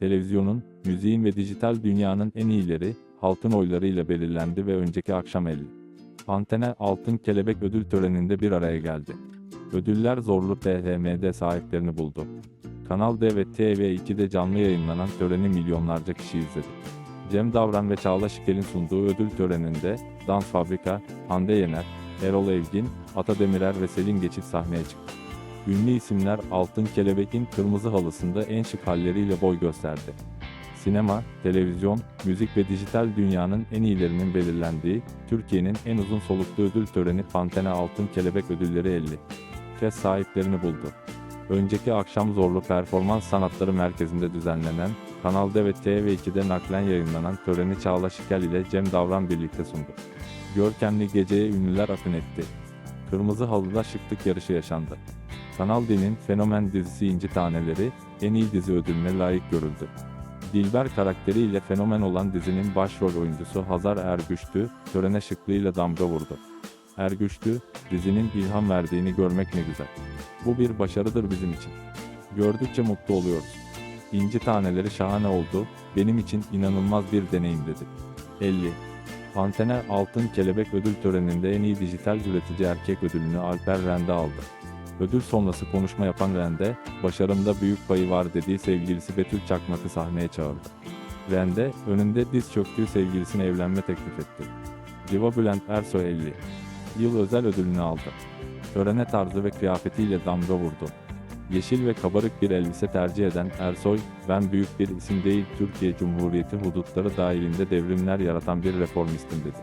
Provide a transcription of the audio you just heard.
televizyonun, müziğin ve dijital dünyanın en iyileri, halkın oylarıyla belirlendi ve önceki akşam 50. Antene Altın Kelebek ödül töreninde bir araya geldi. Ödüller zorlu THM'de sahiplerini buldu. Kanal D ve TV2'de canlı yayınlanan töreni milyonlarca kişi izledi. Cem Davran ve Çağla Şikel'in sunduğu ödül töreninde Dans Fabrika, Hande Yener, Erol Evgin, Ata Demirer ve Selin Geçit sahneye çıktı. Ünlü isimler Altın Kelebek'in kırmızı halısında en şık halleriyle boy gösterdi. Sinema, televizyon, müzik ve dijital dünyanın en iyilerinin belirlendiği, Türkiye'nin en uzun soluklu ödül töreni Pantene Altın Kelebek Ödülleri 50 kez sahiplerini buldu. Önceki akşam Zorlu Performans Sanatları Merkezi'nde düzenlenen, Kanal D ve TV2'de naklen yayınlanan töreni Çağla Şikel ile Cem Davran birlikte sundu. Görkemli geceye ünlüler akın etti. Kırmızı halıda şıklık yarışı yaşandı. Kanal D'nin Fenomen dizisi İnci Taneleri, en iyi dizi ödülüne layık görüldü. Dilber karakteriyle fenomen olan dizinin başrol oyuncusu Hazar Ergüçtü, törene şıklığıyla damga vurdu. Ergüçtü, dizinin ilham verdiğini görmek ne güzel. Bu bir başarıdır bizim için. Gördükçe mutlu oluyoruz. İnci taneleri şahane oldu, benim için inanılmaz bir deneyim dedi. 50. Pantene Altın Kelebek ödül töreninde en iyi dijital üretici erkek ödülünü Alper Rende aldı. Ödül sonrası konuşma yapan Rende, başarımda büyük payı var dediği sevgilisi Betül Çakmak'ı sahneye çağırdı. Rende, önünde diz çöktüğü sevgilisine evlenme teklif etti. Diva Bülent Ersoy 50. Yıl özel ödülünü aldı. Törene tarzı ve kıyafetiyle damga vurdu. Yeşil ve kabarık bir elbise tercih eden Ersoy, ben büyük bir isim değil Türkiye Cumhuriyeti hudutları dahilinde devrimler yaratan bir reformistim dedi.